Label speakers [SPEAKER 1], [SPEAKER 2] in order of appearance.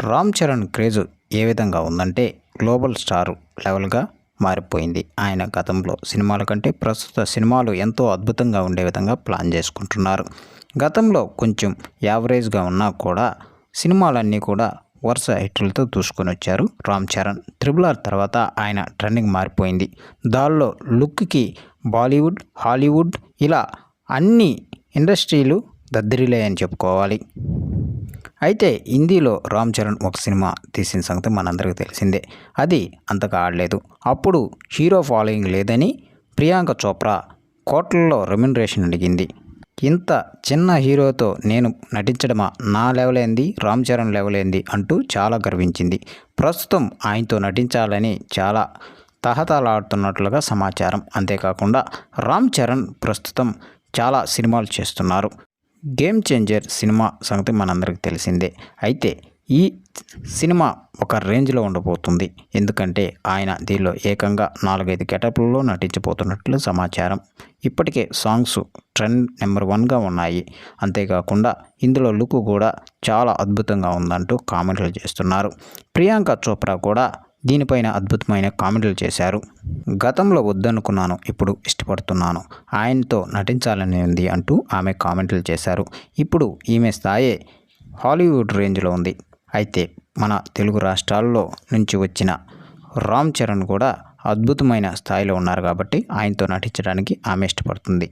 [SPEAKER 1] Ram Charan craze ఏ విధంగా ఉందంటే global star లెవెల్గా మారిపోయింది. ఆయన గతంలో సినిమాల కంటే ప్రస్తుత సినిమాలు ఎంతో అద్భుతంగా ఉండే విధంగా ప్లాన్ చేసుకుంటున్నారు. గతంలో కొంచెం యావరేజ్గా ఉన్నా కూడా సినిమాలన్నీ కూడా వరుస హిట్లతో దూసుకొని వచ్చారు రామ్ చరణ్. త్రిబుల్ ఆర్ తర్వాత ఆయన ట్రెండింగ్ మారిపోయింది. దానిలో లుక్కి బాలీవుడ్ హాలీవుడ్ ఇలా అన్ని ఇండస్ట్రీలు దద్దరిలేయని చెప్పుకోవాలి. అయితే హిందీలో రామ్ చరణ్ ఒక సినిమా తీసిన సంగతి మనందరికీ తెలిసిందే. అది అంతగా ఆడలేదు. అప్పుడు హీరో ఫాలోయింగ్ లేదని ప్రియాంక చోప్రా కోట్లలో రెమ్యునరేషన్ అడిగింది. ఇంత చిన్న హీరోతో నేను నటించడమా? నా లెవెల్ ఏంది? రామ్ చరణ్ లెవెల్ ఏంది? అంటూ చాలా గర్వించింది. ప్రస్తుతం ఆయనతో నటించాలని చాలా తహతలాడుతున్నట్లుగా సమాచారం. అంతేకాకుండా రామ్ చరణ్ ప్రస్తుతం చాలా సినిమాలు చేస్తున్నారు. గేమ్ చేంజర్ సినిమా సంగతి మనందరికీ తెలిసిందే. అయితే ఈ సినిమా ఒక రేంజ్లో ఉండబోతుంది. ఎందుకంటే ఆయన దీనిలో ఏకంగా నాలుగైదు గెటప్లలో నటించబోతున్నట్లు సమాచారం. ఇప్పటికే సాంగ్స్ ట్రెండ్ నెంబర్ వన్గా ఉన్నాయి. అంతేకాకుండా ఇందులో లుక్ కూడా చాలా అద్భుతంగా ఉందంటూ కామెంట్లు చేస్తున్నారు. ప్రియాంక చోప్రా కూడా దీనిపైన అద్భుతమైన కామెంట్లు చేశారు. గతంలో వద్దనుకున్నాను ఇప్పుడు ఇష్టపడుతున్నాను. ఆయనతో నటించాలని ఉంది అంటూ ఆమె కామెంట్లు చేశారు. ఇప్పుడు ఈమె స్థాయి హాలీవుడ్ రేంజ్లో ఉంది. అయితే మన తెలుగు రాష్ట్రాల్లో నుంచి వచ్చిన రామ్ చరణ్ కూడా అద్భుతమైన స్థాయిలో ఉన్నారు కాబట్టి ఆయనతో నటించడానికి ఆమె ఇష్టపడుతుంది.